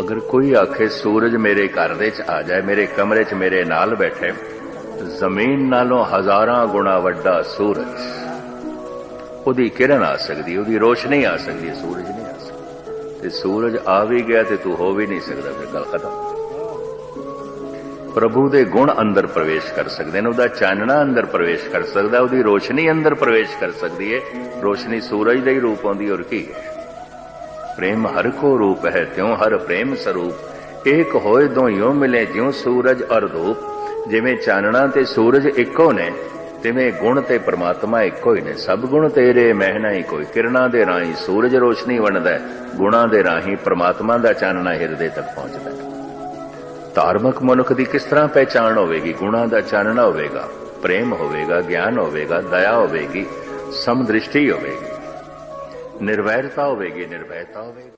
ਅਗਰ ਕੋਈ ਆਖੇ, ਸੂਰਜ ਮੇਰੇ ਘਰ ਦੇ ਚ ਆ ਜਾਏ, ਮੇਰੇ ਕਮਰੇ ਚ ਮੇਰੇ ਨਾਲ ਬੈਠੇ, ਜ਼ਮੀਨ ਨਾਲੋਂ ਹਜ਼ਾਰਾਂ ਗੁਣਾ ਵੱਡਾ ਸੂਰਜ। ਉਹਦੀ ਕਿਰਨ ਆ ਸਕਦੀ, ਉਹਦੀ ਰੋਸ਼ਨੀ ਆ ਸਕਦੀ, ਸੂਰਜ ਨਹੀਂ ਆ ਸਕਦਾ। ਤੇ ਸੂਰਜ ਆ ਵੀ ਗਿਆ ਤੇ ਤੂੰ ਹੋ ਵੀ ਨਹੀਂ ਸਕਦਾ, ਫਿਰ ਗੱਲ ਖਤਮ। ਪ੍ਰਭੂ ਦੇ ਗੁਣ ਅੰਦਰ ਪ੍ਰਵੇਸ਼ ਕਰ ਸਕਦੇ ਨੇ, ਉਹਦਾ ਚਾਨਣਾ ਅੰਦਰ ਪ੍ਰਵੇਸ਼ ਕਰ ਸਕਦਾ, ਉਹਦੀ ਰੋਸ਼ਨੀ ਅੰਦਰ ਪ੍ਰਵੇਸ਼ ਕਰ ਸਕਦੀ ਹੈ ਰੋਸ਼ਨੀ ਸੂਰਜ ਦਾ ਹੀ ਰੂਪ ਆਉਂਦੀ ਔਰ ਕੀ ਹੈ? ਪ੍ਰੇਮ ਹਰ ਕੋ ਰੂਪ ਹੈ, ਤਿਉ ਹਰ ਪ੍ਰੇਮ ਸਰੂਪ। ਏਕ ਹੋਏ ਦੋਇਓ ਮਿਲੇ ਜਿਉ ਸੂਰਜ ਅਰ ਧੂਪ ਜਿਵੇਂ ਚਾਨਣਾ ਤੇ ਸੂਰਜ ਇੱਕੋ ਨੇ, ਤਿਵੇਂ ਗੁਣ ਤੇ ਪ੍ਰਮਾਤਮਾ ਇੱਕੋ ਹੀ ਨੇ। ਸਭ ਗੁਣ ਤੇਰੇ ਮਹਿਨਾ ਹੀ ਕੋਈ। ਕਿਰਨਾਂ ਦੇ ਰਾਹੀਂ ਸੂਰਜ ਰੋਸ਼ਨੀ ਵੰਡਦਾ ਗੁਣਾ ਦੇ ਰਾਹੀਂ ਪ੍ਰਮਾਤਮਾ ਦਾ ਚਾਨਣਾ ਹਿਰਦੇ ਤੱਕ ਪਹੁੰਚਦਾ ਧਾਰਮਿਕ ਮਨੁੱਖ ਦੀ ਕਿਸ ਤਰ੍ਹਾਂ ਪਹਿਚਾਣ ਹੋਵੇਗੀ? ਗੁਣਾਂ ਦਾ ਚਾਨਣਾ ਹੋਵੇਗਾ, ਪ੍ਰੇਮ ਹੋਵੇਗਾ, ਗਿਆਨ ਹੋਵੇਗਾ, ਦਇਆ ਹੋਵੇਗੀ, ਸਮਦ੍ਰਿਸ਼ਟੀ ਹੋਵੇਗੀ। ਨਿਰਵੈਰਤਾ ਹੋਵੇਗੀ ਨਿਰਭੈਤਾ ਹੋਵੇਗੀ।